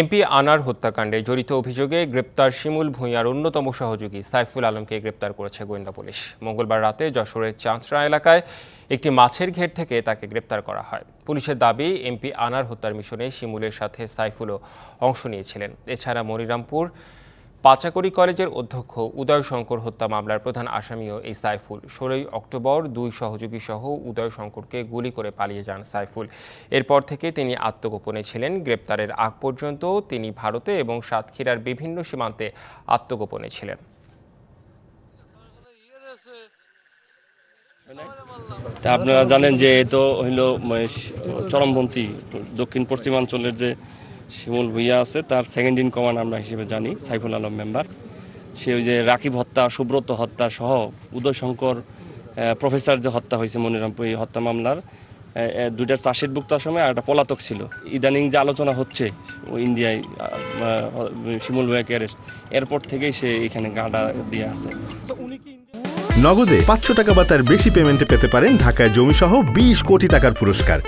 MP আনার হত্যাকাণ্ডে জড়িত অভিযোগে গ্রেপ্তার শিমুল ভূঁইয়ার অন্যতম সহযোগী সাইফুল আলমকে গ্রেপ্তার করেছে গোয়েন্দা পুলিশ। মঙ্গলবার রাতে যশোরের চাঁচড়া এলাকায় একটি মাছের ঘের থেকে তাকে গ্রেপ্তার করা হয়। পুলিশের দাবি, এমপি আনার হত্যার মিশনে শিমুলের সাথে সাইফুলও অংশ নিয়েছিলেন। এছাড়া মনিরামপুর পাচাকরি কলেজের অধ্যক্ষ উদয় শঙ্কর হত্যা মামলার প্রধান আসামিও এই সাইফুল। ষোলোই অক্টোবর দুই সহযোগী সহ উদয় শঙ্করকে গুলি করে পালিয়ে যান সাইফুল। এরপর থেকে তিনি আত্মগোপনে ছিলেন। গ্রেপ্তারের আগ পর্যন্ত তিনি ভারতে এবং সাতক্ষীরার বিভিন্ন সীমান্তে আত্মগোপনে ছিলেন। তা আপনারা জানেন যে এ তো হইল চরমপন্থী দক্ষিণ পশ্চিমাঞ্চলের যে শিমুল ভুইয়া আছে তার সেকেন্ড ইন কমান্ড আমরা হিসেবে জানি সাইফুল আলম মেম্বার সে ওই যে রাকিব হত্যা সুব্রত হত্যা সহ উদয় শঙ্কর আহ, প্রফেসর যে হত্যা হয়েছে মনিরামপুর এই হত্যা মামলার দুইটা চার্জশিট মুক্ত সময় আর একটা পলাতক ছিল। ইদানিং যে আলোচনা হচ্ছে ইন্ডিয়ায় শিমুল ভুইয়াকে অ্যারেস্ট এরপর থেকেই সে এখানে গাঁডা দিয়ে আছে। নগদে পাঁচশো টাকা বা তার বেশি পেমেন্টে পেতে পারেন ঢাকায় জমিসহ বিশ কোটি টাকার পুরস্কার।